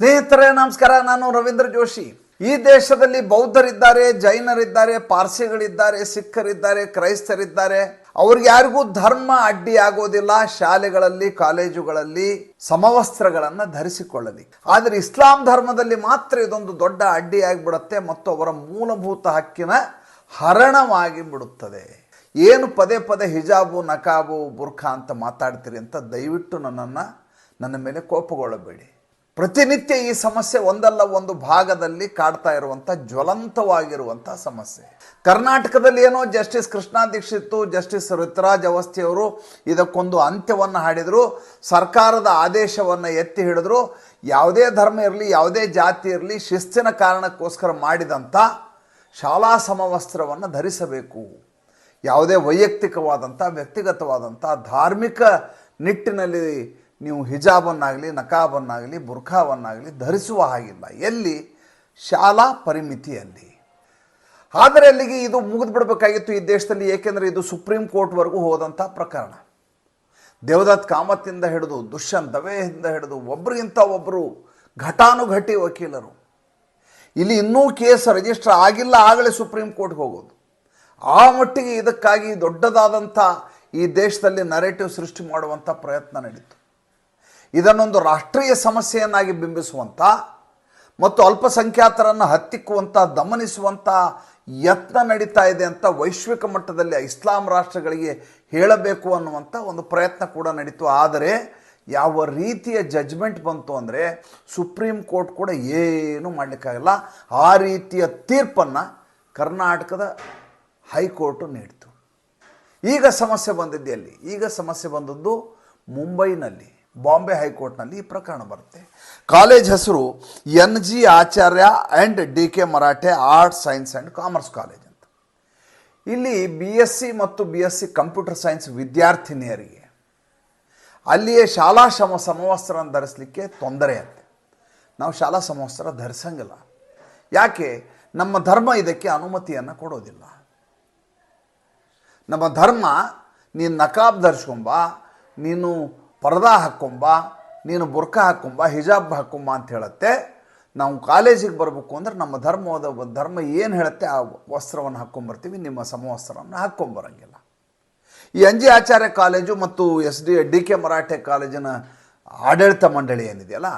ಸ್ನೇಹಿತರೇ, ನಮಸ್ಕಾರ. ನಾನು ರವೀಂದ್ರ ಜೋಶಿ. ಈ ದೇಶದಲ್ಲಿ ಬೌದ್ಧರಿದ್ದಾರೆ, ಜೈನರಿದ್ದಾರೆ, ಪಾರ್ಸಿಗಳಿದ್ದಾರೆ, ಸಿಖ್ಖರಿದ್ದಾರೆ, ಕ್ರೈಸ್ತರಿದ್ದಾರೆ. ಅವ್ರಿಗೆ ಯಾರಿಗೂ ಧರ್ಮ ಅಡ್ಡಿ ಆಗೋದಿಲ್ಲ ಶಾಲೆಗಳಲ್ಲಿ, ಕಾಲೇಜುಗಳಲ್ಲಿ ಸಮವಸ್ತ್ರಗಳನ್ನು ಧರಿಸಿಕೊಳ್ಳಲಿ ಆದರೆ ಇಸ್ಲಾಂ ಧರ್ಮದಲ್ಲಿ ಮಾತ್ರ ಇದೊಂದು ದೊಡ್ಡ ಅಡ್ಡಿ ಆಗಿಬಿಡುತ್ತೆ ಮತ್ತು ಅವರ ಮೂಲಭೂತ ಹಕ್ಕಿನ ಹರಣವಾಗಿ ಬಿಡುತ್ತದೆ. ಏನು ಪದೇ ಪದೇ ಹಿಜಾಬು, ನಕಾಬು, ಬುರ್ಖಾ ಅಂತ ಮಾತಾಡ್ತೀರಿ ಅಂತ ದಯವಿಟ್ಟು ನನ್ನನ್ನು, ನನ್ನ ಮೇಲೆ ಕೋಪಗೊಳ್ಳಬೇಡಿ. ಪ್ರತಿನಿತ್ಯ ಈ ಸಮಸ್ಯೆ ಒಂದಲ್ಲ, ಒಂದು ಭಾಗದಲ್ಲಿ ಕಾಡ್ತಾ ಇರುವಂಥ ಜ್ವಲಂತವಾಗಿರುವಂಥ ಸಮಸ್ಯೆ. ಕರ್ನಾಟಕದಲ್ಲಿ ಏನೋ ಜಸ್ಟಿಸ್ ಕೃಷ್ಣಾ ದೀಕ್ಷಿತ್ತು ಜಸ್ಟಿಸ್ ಋತುರಾಜ್ ಅವಸ್ಥಿಯವರು ಇದಕ್ಕೊಂದು ಅಂತ್ಯವನ್ನು ಹಾಡಿದರು. ಸರ್ಕಾರದ ಆದೇಶವನ್ನು ಎತ್ತಿ ಹಿಡಿದ್ರು. ಯಾವುದೇ ಧರ್ಮ ಇರಲಿ, ಯಾವುದೇ ಜಾತಿ ಇರಲಿ, ಶಿಸ್ತಿನ ಕಾರಣಕ್ಕೋಸ್ಕರ ಮಾಡಿದಂಥ ಶಾಲಾ ಸಮವಸ್ತ್ರವನ್ನು ಧರಿಸಬೇಕು. ಯಾವುದೇ ವೈಯಕ್ತಿಕವಾದಂಥ ವ್ಯಕ್ತಿಗತವಾದಂಥ ಧಾರ್ಮಿಕ ನಿಟ್ಟಿನಲ್ಲಿ ನೀವು ಹಿಜಾಬನ್ನಾಗಲಿ, ನಕಾಬನ್ನಾಗಲಿ, ಬುರ್ಖಾವನ್ನಾಗಲಿ ಧರಿಸುವ ಹಾಗಿಲ್ಲ. ಎಲ್ಲಿ? ಶಾಲಾ ಪರಿಮಿತಿಯಲ್ಲಿ. ಆದರೆ ಅಲ್ಲಿಗೆ ಇದು ಮುಗಿದು ಬಿಡಬೇಕಾಗಿತ್ತು ಈ ದೇಶದಲ್ಲಿ, ಏಕೆಂದರೆ ಇದು ಸುಪ್ರೀಂ ಕೋರ್ಟ್ವರೆಗೂ ಹೋದಂಥ ಪ್ರಕರಣ. ದೇವದತ್ ಕಾಮತ್ತಿಂದ ಹಿಡಿದು ದುಷ್ಯಂತ್ ದವೆಯಿಂದ ಹಿಡಿದು ಒಬ್ಬರಿಗಿಂತ ಒಬ್ಬರು ಘಟಾನುಘಟಿ ವಕೀಲರು. ಇಲ್ಲಿ ಇನ್ನೂ ಕೇಸ್ ರಿಜಿಸ್ಟರ್ ಆಗಿಲ್ಲ, ಆಗಲೇ ಸುಪ್ರೀಂ ಕೋರ್ಟ್ಗೆ ಹೋಗೋದು. ಆ ಮಟ್ಟಿಗೆ ಇದಕ್ಕಾಗಿ ದೊಡ್ಡದಾದಂಥ ಈ ದೇಶದಲ್ಲಿ ನರೇಟಿವ್ ಸೃಷ್ಟಿ ಮಾಡುವಂಥ ಪ್ರಯತ್ನ ನಡೀತು. ಇದನ್ನೊಂದು ರಾಷ್ಟ್ರೀಯ ಸಮಸ್ಯೆಯನ್ನಾಗಿ ಬಿಂಬಿಸುವಂಥ ಮತ್ತು ಅಲ್ಪಸಂಖ್ಯಾತರನ್ನು ಹತ್ತಿಕ್ಕುವಂಥ ದಮನಿಸುವಂಥ ಯತ್ನ ನಡೀತಾ ಇದೆ ಅಂತ ವೈಶ್ವಿಕ ಮಟ್ಟದಲ್ಲಿ ಇಸ್ಲಾಂ ರಾಷ್ಟ್ರಗಳಿಗೆ ಹೇಳಬೇಕು ಅನ್ನುವಂಥ ಒಂದು ಪ್ರಯತ್ನ ಕೂಡ ನಡೀತು. ಆದರೆ ಯಾವ ರೀತಿಯ ಜಜ್ಮೆಂಟ್ ಬಂತು ಅಂದರೆ ಸುಪ್ರೀಂ ಕೋರ್ಟ್ ಕೂಡ ಏನೂ ಮಾಡಲಿಕ್ಕಾಗಲ್ಲ. ಆ ರೀತಿಯ ತೀರ್ಪನ್ನು ಕರ್ನಾಟಕದ ಹೈಕೋರ್ಟು ನೀಡಿತು. ಈಗ ಸಮಸ್ಯೆ ಬಂದಿದ್ದೆಯಲ್ಲಿ ಈಗ ಸಮಸ್ಯೆ ಬಂದದ್ದು ಮುಂಬೈನಲ್ಲಿ. ಬಾಂಬೆ ಹೈಕೋರ್ಟ್ನಲ್ಲಿ ಈ ಪ್ರಕರಣ ಬರುತ್ತೆ. ಕಾಲೇಜ್ ಹೆಸರು N G Acharya and D K Marathe arts science and commerce college ಅಂತ. ಇಲ್ಲಿ ಬಿ ಎಸ್ ಸಿ ಮತ್ತು B S C computer science ವಿದ್ಯಾರ್ಥಿನಿಯರಿಗೆ ಅಲ್ಲಿಯೇ ಶಾಲಾ ಶಮ ಸಮವಸ್ತ್ರವನ್ನು ಧರಿಸಲಿಕ್ಕೆ ತೊಂದರೆ ಅಂತೆ. ನಾವು ಶಾಲಾ ಸಮವಸ್ತ್ರ ಧರಿಸಂಗಿಲ್ಲ. ಯಾಕೆ? ನಮ್ಮ ಧರ್ಮ ಇದಕ್ಕೆ ಅನುಮತಿಯನ್ನು ಕೊಡೋದಿಲ್ಲ. ನಮ್ಮ ಧರ್ಮ, ನೀನು ನಕಾಬ್ ಧರಿಸ್ಕೊಂಬ, ನೀನು ಪರದಾ ಹಾಕ್ಕೊಂಬ ನೀನು ಬುರ್ಕ ಹಾಕ್ಕೊಂಬ ಹಿಜಾಬ್ ಹಾಕ್ಕೊಂಬ ಅಂತ ಹೇಳುತ್ತೆ. ನಾವು ಕಾಲೇಜಿಗೆ ಬರಬೇಕು ಅಂದ್ರೆ ನಮ್ಮ ಧರ್ಮದ ಧರ್ಮ ಏನು ಹೇಳುತ್ತೆ, ಆ ವಸ್ತ್ರವನ್ನು ಹಾಕ್ಕೊಂಬರ್ತೀವಿ ನಿಮ್ಮ ಸಮವಸ್ತ್ರವನ್ನು ಹಾಕ್ಕೊಂಬರಂಗಿಲ್ಲ ಈ ಅಂಜಿ ಆಚಾರ್ಯ ಕಾಲೇಜು ಮತ್ತು S D D K Marathe ಕಾಲೇಜಿನ ಆಡಳಿತ ಮಂಡಳಿ ಏನಿದೆಯಲ್ಲ,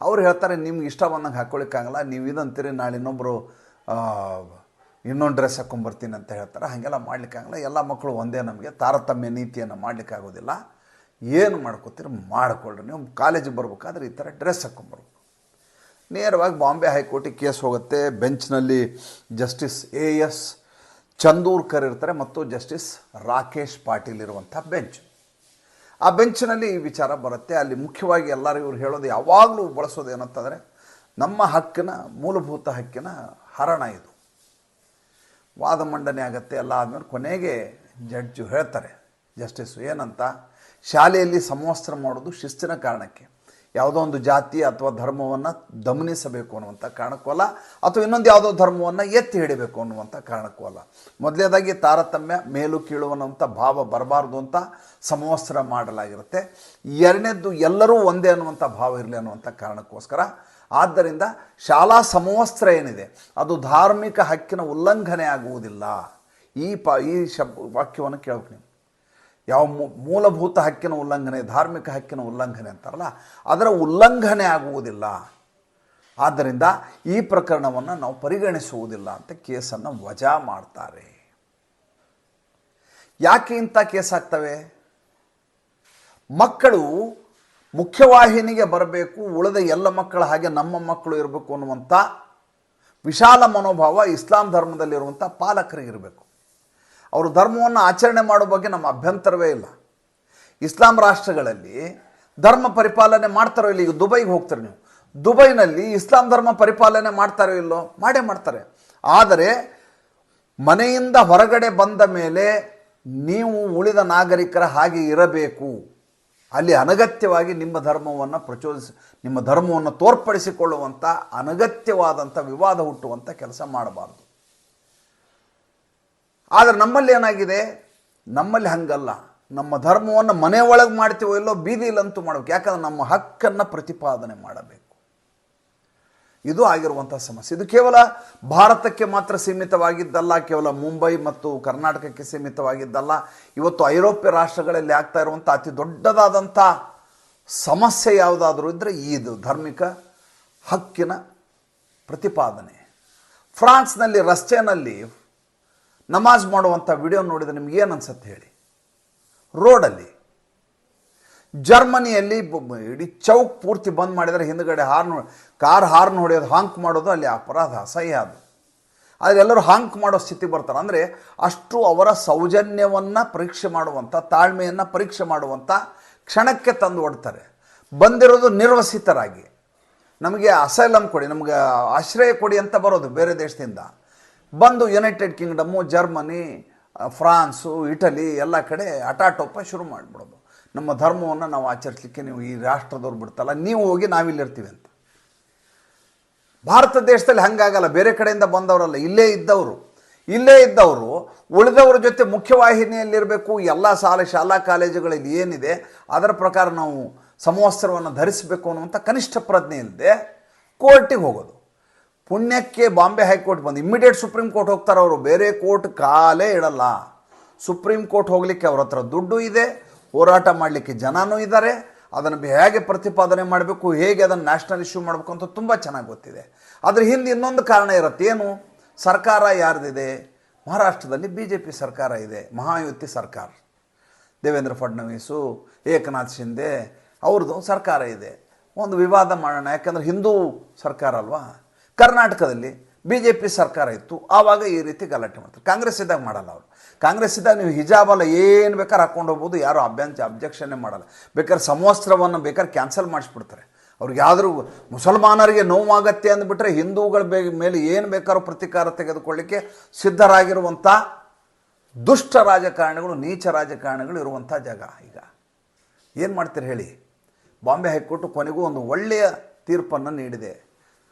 ಅವ್ರು ಹೇಳ್ತಾರೆ, ನಿಮ್ಗೆ ಇಷ್ಟ ಬಂದಂಗೆ ಹಾಕ್ಕೊಳಿಕ್ಕಾಗಲ್ಲ ನೀವು ಇದಂತೀರಿ, ನಾಳೆ ಇನ್ನೊಬ್ಬರು ಇನ್ನೊಂದು ಡ್ರೆಸ್ ಹಾಕ್ಕೊಂಬರ್ತೀನಿ ಅಂತ ಹೇಳ್ತಾರೆ. ಹಾಗೆಲ್ಲ ಮಾಡ್ಲಿಕ್ಕಾಗಲ್ಲ. ಎಲ್ಲ ಮಕ್ಕಳು ಒಂದೇ ನಮಗೆ ತಾರತಮ್ಯ ನೀತಿಯನ್ನು ಮಾಡಲಿಕ್ಕಾಗೋದಿಲ್ಲ. ಏನು ಮಾಡ್ಕೋತೀರ ಮಾಡ್ಕೊಳ್ರಿ. ನೀವು ಕಾಲೇಜಿಗೆ ಬರ್ಬೇಕಾದ್ರೆ ಈ ಥರ ಡ್ರೆಸ್ ಹಾಕ್ಕೊಂಬರ್ಬೇಕು ನೇರವಾಗಿ ಬಾಂಬೆ ಹೈಕೋರ್ಟಿಗೆ ಕೇಸ್ ಹೋಗುತ್ತೆ. ಬೆಂಚ್ನಲ್ಲಿ ಜಸ್ಟಿಸ್ ಎ ಎಸ್ ಚಂದೂರ್ಕರ್ ಇರ್ತಾರೆ ಮತ್ತು ಜಸ್ಟಿಸ್ ರಾಕೇಶ್ ಪಾಟೀಲ್ ಇರುವಂಥ ಬೆಂಚ್. ಆ ಬೆಂಚ್ನಲ್ಲಿ ಈ ವಿಚಾರ ಬರುತ್ತೆ. ಅಲ್ಲಿ ಮುಖ್ಯವಾಗಿ ಎಲ್ಲರೂ ಇವ್ರು ಹೇಳೋದು ಯಾವಾಗಲೂ ಬಳಸೋದು ಏನಂತಂದರೆ ನಮ್ಮ ಹಕ್ಕಿನ, ಮೂಲಭೂತ ಹಕ್ಕಿನ ಹರಣ ಇದು. ವಾದ ಮಂಡನೆ ಆಗುತ್ತೆ ಎಲ್ಲ ಆದಮೇಲೆ ಕೊನೆಗೆ ಜಡ್ಜು ಹೇಳ್ತಾರೆ, ಜಸ್ಟಿಸ್ ಏನಂತ? ಶಾಲೆಯಲ್ಲಿ ಸಮವಸ್ತ್ರ ಮಾಡೋದು ಶಿಸ್ತಿನ ಕಾರಣಕ್ಕೆ. ಯಾವುದೋ ಒಂದು ಜಾತಿ ಅಥವಾ ಧರ್ಮವನ್ನು ದಮನಿಸಬೇಕು ಅನ್ನುವಂಥ ಕಾರಣಕ್ಕೂ ಅಲ್ಲ, ಅಥವಾ ಇನ್ನೊಂದು ಯಾವುದೋ ಧರ್ಮವನ್ನು ಎತ್ತಿ ಹಿಡಿಬೇಕು ಅನ್ನುವಂಥ ಕಾರಣಕ್ಕೂ ಅಲ್ಲ. ಮೊದಲನೇದಾಗಿ ತಾರತಮ್ಯ, ಮೇಲು ಕೀಳು ಅನ್ನುವಂಥ ಭಾವ ಬರಬಾರ್ದು ಅಂತ ಸಮವಸ್ತ್ರ ಮಾಡಲಾಗಿರುತ್ತೆ. ಎರಡನೇದ್ದು ಎಲ್ಲರೂ ಒಂದೇ ಅನ್ನುವಂಥ ಭಾವ ಇರಲಿ ಅನ್ನುವಂಥ ಕಾರಣಕ್ಕೋಸ್ಕರ. ಆದ್ದರಿಂದ ಶಾಲಾ ಸಮವಸ್ತ್ರ ಏನಿದೆ, ಅದು ಧಾರ್ಮಿಕ ಹಕ್ಕಿನ ಉಲ್ಲಂಘನೆ ಆಗುವುದಿಲ್ಲ ಈ ಪ, ಈ ಶಬ್ ವಾಕ್ಯವನ್ನು ಕೇಳಬೇಕು ನೀವು. ಯಾವ ಮೂಲಭೂತ ಹಕ್ಕಿನ ಉಲ್ಲಂಘನೆ, ಧಾರ್ಮಿಕ ಹಕ್ಕಿನ ಉಲ್ಲಂಘನೆ ಅಂತಾರಲ್ಲ, ಅದರ ಉಲ್ಲಂಘನೆ ಆಗುವುದಿಲ್ಲ. ಆದ್ದರಿಂದ ಈ ಪ್ರಕರಣವನ್ನು ನಾವು ಪರಿಗಣಿಸುವುದಿಲ್ಲ ಅಂತ ಕೇಸನ್ನು ವಜಾ ಮಾಡ್ತಾರೆ. ಯಾಕೆ ಇಂಥ ಕೇಸ್ ಆಗ್ತವೆ ಮಕ್ಕಳು ಮುಖ್ಯವಾಹಿನಿಗೆ ಬರಬೇಕು, ಉಳಿದ ಎಲ್ಲ ಮಕ್ಕಳ ಹಾಗೆ ನಮ್ಮ ಮಕ್ಕಳು ಇರಬೇಕು ಅನ್ನುವಂಥ ವಿಶಾಲ ಮನೋಭಾವ ಇಸ್ಲಾಂ ಧರ್ಮದಲ್ಲಿರುವಂಥ ಪಾಲಕರಿಗಿರಬೇಕು ಅವರು ಧರ್ಮವನ್ನು ಆಚರಣೆ ಮಾಡೋ ಬಗ್ಗೆ ನಮ್ಮ ಅಭ್ಯಂತರವೇ ಇಲ್ಲ. ಇಸ್ಲಾಂ ರಾಷ್ಟ್ರಗಳಲ್ಲಿ ಧರ್ಮ ಪರಿಪಾಲನೆ ಮಾಡ್ತಾರೋ ಇಲ್ಲ ಈಗ ದುಬೈಗೆ ಹೋಗ್ತಾರೆ ನೀವು. ದುಬೈನಲ್ಲಿ ಇಸ್ಲಾಂ ಧರ್ಮ ಪರಿಪಾಲನೆ ಮಾಡ್ತಾರೋ ಇಲ್ಲೋ ಮಾಡೇ ಮಾಡ್ತಾರೆ. ಆದರೆ ಮನೆಯಿಂದ ಹೊರಗಡೆ ಬಂದ ಮೇಲೆ ನೀವು ಉಳಿದ ನಾಗರಿಕರ ಹಾಗೆ ಇರಬೇಕು. ಅಲ್ಲಿ ಅನಗತ್ಯವಾಗಿ ನಿಮ್ಮ ಧರ್ಮವನ್ನು ಪ್ರಚೋದಿಸಿ, ನಿಮ್ಮ ಧರ್ಮವನ್ನು ತೋರ್ಪಡಿಸಿಕೊಳ್ಳುವಂಥ ಅನಗತ್ಯವಾದಂಥ ವಿವಾದ ಹುಟ್ಟುವಂಥ ಕೆಲಸ ಮಾಡಬಾರ್ದು. ಆದರೆ ನಮ್ಮಲ್ಲಿ ಏನಾಗಿದೆ? ನಮ್ಮಲ್ಲಿ ಹಂಗಲ್ಲ. ನಮ್ಮ ಧರ್ಮವನ್ನು ಮನೆ ಒಳಗೆ ಮಾಡ್ತೀವೋ ಇಲ್ಲೋ ಬೀದಿಲಂತೂ ಮಾಡಬೇಕು. ಯಾಕಂದ್ರೆ ನಮ್ಮ ಹಕ್ಕನ್ನು ಪ್ರತಿಪಾದನೆ ಮಾಡಬೇಕು. ಇದು ಆಗಿರುವಂಥ ಸಮಸ್ಯೆ. ಇದು ಕೇವಲ ಭಾರತಕ್ಕೆ ಮಾತ್ರ ಸೀಮಿತವಾಗಿದ್ದಲ್ಲ, ಕೇವಲ ಮುಂಬೈ ಮತ್ತು ಕರ್ನಾಟಕಕ್ಕೆ ಸೀಮಿತವಾಗಿದ್ದಲ್ಲ. ಇವತ್ತು ಐರೋಪ್ಯ ರಾಷ್ಟ್ರಗಳಲ್ಲಿ ಆಗ್ತಾ ಇರುವಂಥ ಅತಿ ದೊಡ್ಡದಾದಂಥ ಸಮಸ್ಯೆ ಯಾವುದಾದ್ರೂ ಇದ್ದರೆ ಇದು ಧಾರ್ಮಿಕ ಹಕ್ಕಿನ ಪ್ರತಿಪಾದನೆ. ಫ್ರಾನ್ಸ್ನಲ್ಲಿ ರಸ್ತೆಯಲ್ಲಿ ನಮಾಜ್ ಮಾಡುವಂಥ ವಿಡಿಯೋ ನೋಡಿದರೆ ನಿಮ್ಗೆ ಏನು ಅನ್ಸುತ್ತೆ ಹೇಳಿ? ರೋಡಲ್ಲಿ, ಜರ್ಮನಿಯಲ್ಲಿ ಇಡೀ ಚೌಕ್ ಪೂರ್ತಿ ಬಂದ್ ಮಾಡಿದರೆ ಹಿಂದ್ಗಡೆ ಹಾರ್ನ್, ಕಾರ್ ಹಾರ್ನ್ ಹೊಡೆಯೋದು ಹಾಂಕ್ ಮಾಡೋದು ಅಲ್ಲಿ ಅಪರಾಧ, ಅಸಹ್ಯ ಅದು. ಆದರೆ ಎಲ್ಲರೂ ಹಾಂಕ್ ಮಾಡೋ ಸ್ಥಿತಿ ಬರ್ತಾರೆ. ಅಂದರೆ ಅಷ್ಟು ಅವರ ಸೌಜನ್ಯವನ್ನು ಪರೀಕ್ಷೆ ಮಾಡುವಂಥ ತಾಳ್ಮೆಯನ್ನು ಪರೀಕ್ಷೆ ಮಾಡುವಂಥ ಕ್ಷಣಕ್ಕೆ ತಂದು ಒಡ್ತಾರೆ. ಬಂದಿರೋದು ನಿರ್ವಸಿತರಾಗಿ. ನಮಗೆ ಅಸೈಲಮ್ ಕೊಡಿ, ನಮಗೆ ಆಶ್ರಯ ಕೊಡಿ ಅಂತ ಬರೋದು ಬೇರೆ ದೇಶದಿಂದ. ಬಂದು United Kingdom Germany France Italy ಎಲ್ಲ ಕಡೆ ಹಠಾಟೋಪ ಶುರು ಮಾಡಿಬಿಡೋದು. ನಮ್ಮ ಧರ್ಮವನ್ನು ನಾವು ಆಚರಿಸಲಿಕ್ಕೆ ನೀವು ಈ ರಾಷ್ಟ್ರದವ್ರು ಬಿಡ್ತಲ್ಲ, ನೀವು ಹೋಗಿ ನಾವಿಲ್ಲಿರ್ತೀವಿ ಅಂತ. ಭಾರತ ದೇಶದಲ್ಲಿ ಹಂಗಾಗಲ್ಲ, ಬೇರೆ ಕಡೆಯಿಂದ ಬಂದವರಲ್ಲ, ಇಲ್ಲೇ ಇದ್ದವರು. ಇಲ್ಲೇ ಇದ್ದವರು, ಉಳಿದವರ ಜೊತೆ ಮುಖ್ಯವಾಹಿನಿಯಲ್ಲಿರಬೇಕು, ಎಲ್ಲ ಶಾಲೆ, ಶಾಲಾ ಕಾಲೇಜುಗಳಲ್ಲಿ ಏನಿದೆ, ಅದರ ಪ್ರಕಾರ ನಾವು ಸಮವಸ್ತ್ರವನ್ನು ಧರಿಸಬೇಕು ಅನ್ನುವಂಥ ಕನಿಷ್ಠ ಪ್ರಜ್ಞೆ ಇಲ್ಲದೆ ಕೋರ್ಟಿಗೆ ಹೋಗೋದು. ಪುಣ್ಯಕ್ಕೆ ಬಾಂಬೆ ಹೈಕೋರ್ಟ್ ಬಂದು. ಇಮ್ಮಿಡಿಯೇಟ್ ಸುಪ್ರೀಂ ಕೋರ್ಟ್ ಹೋಗ್ತಾರೆ ಅವರು, ಬೇರೆ ಕೋರ್ಟ್ ಕಾಲೇ ಇಡಲ್ಲ. ಸುಪ್ರೀಂ ಕೋರ್ಟ್ ಹೋಗಲಿಕ್ಕೆ ಅವ್ರ ಹತ್ರ ದುಡ್ಡು ಇದೆ, ಹೋರಾಟ ಮಾಡಲಿಕ್ಕೆ ಜನನೂ ಇದ್ದಾರೆ ಅದನ್ನು ಹೇಗೆ ಪ್ರತಿಪಾದನೆ ಮಾಡಬೇಕು, ಹೇಗೆ ಅದನ್ನು ನ್ಯಾಷನಲ್ ಇಶ್ಯೂ ಮಾಡಬೇಕು ಅಂತ ತುಂಬ ಚೆನ್ನಾಗಿ ಗೊತ್ತಿದೆ. ಅದ್ರ ಹಿಂದೆ ಇನ್ನೊಂದು ಕಾರಣ ಇರುತ್ತೆ, ಏನು? ಸರ್ಕಾರ ಯಾರ್ದಿದೆ? ಮಹಾರಾಷ್ಟ್ರದಲ್ಲಿ ಬಿ ಜೆ ಪಿ ಸರ್ಕಾರ ಇದೆ, ಮಹಾಯುತಿ ಸರ್ಕಾರ. ದೇವೇಂದ್ರ ಫಡ್ನವೀಸು, ಏಕನಾಥ್ ಶಿಂದೆ, ಅವ್ರದ್ದು ಸರ್ಕಾರ ಇದೆ. ಒಂದು ವಿವಾದ ಮಾಡೋಣ, ಯಾಕಂದರೆ ಹಿಂದೂ ಸರ್ಕಾರ ಅಲ್ವಾ? ಕರ್ನಾಟಕದಲ್ಲಿ ಬಿ ಜೆ ಪಿ ಸರ್ಕಾರ ಇತ್ತು, ಆವಾಗ ಈ ರೀತಿ ಗಲಾಟೆ ಮಾಡ್ತಾರೆ. ಕಾಂಗ್ರೆಸ್ ಇದ್ದಾಗ ಮಾಡಲ್ಲ ಅವರು. ಕಾಂಗ್ರೆಸ್ ಇದ್ದಾಗ ನೀವು ಹಿಜಾಬಲ್ಲ ಏನು ಬೇಕಾದ್ರೆ ಹಾಕೊಂಡು ಹೋಗ್ಬೋದು, ಯಾರು ಅಭ್ಯಂತ ಅಬ್ಜೆಕ್ಷನ್ನೇ ಮಾಡಲ್ಲ. ಬೇಕಾದ್ರೆ ಸಮವಸ್ತ್ರವನ್ನು ಬೇಕಾದ್ರೆ ಕ್ಯಾನ್ಸಲ್ ಮಾಡಿಸ್ಬಿಡ್ತಾರೆ. ಅವ್ರಿಗೆ ಯಾವ್ದಾದ್ರು ಮುಸಲ್ಮಾನರಿಗೆ ನೋವಾಗತ್ತೆ ಅಂದ್ಬಿಟ್ರೆ ಹಿಂದೂಗಳ ಮೇಲೆ ಏನು ಬೇಕಾದ್ರೂ ಪ್ರತೀಕಾರ ತೆಗೆದುಕೊಳ್ಳಿಕ್ಕೆ ಸಿದ್ಧರಾಗಿರುವಂಥ ದುಷ್ಟ ರಾಜಕಾರಣಿಗಳು, ನೀಚ ರಾಜಕಾರಣಿಗಳು ಇರುವಂಥ ಜಾಗ ಈಗ. ಏನು ಮಾಡ್ತೀರಿ ಹೇಳಿ? ಬಾಂಬೆ ಹೈಕೋರ್ಟು ಕೊನೆಗೂ ಒಂದು ಒಳ್ಳೆಯ ತೀರ್ಪನ್ನು ನೀಡಿದೆ.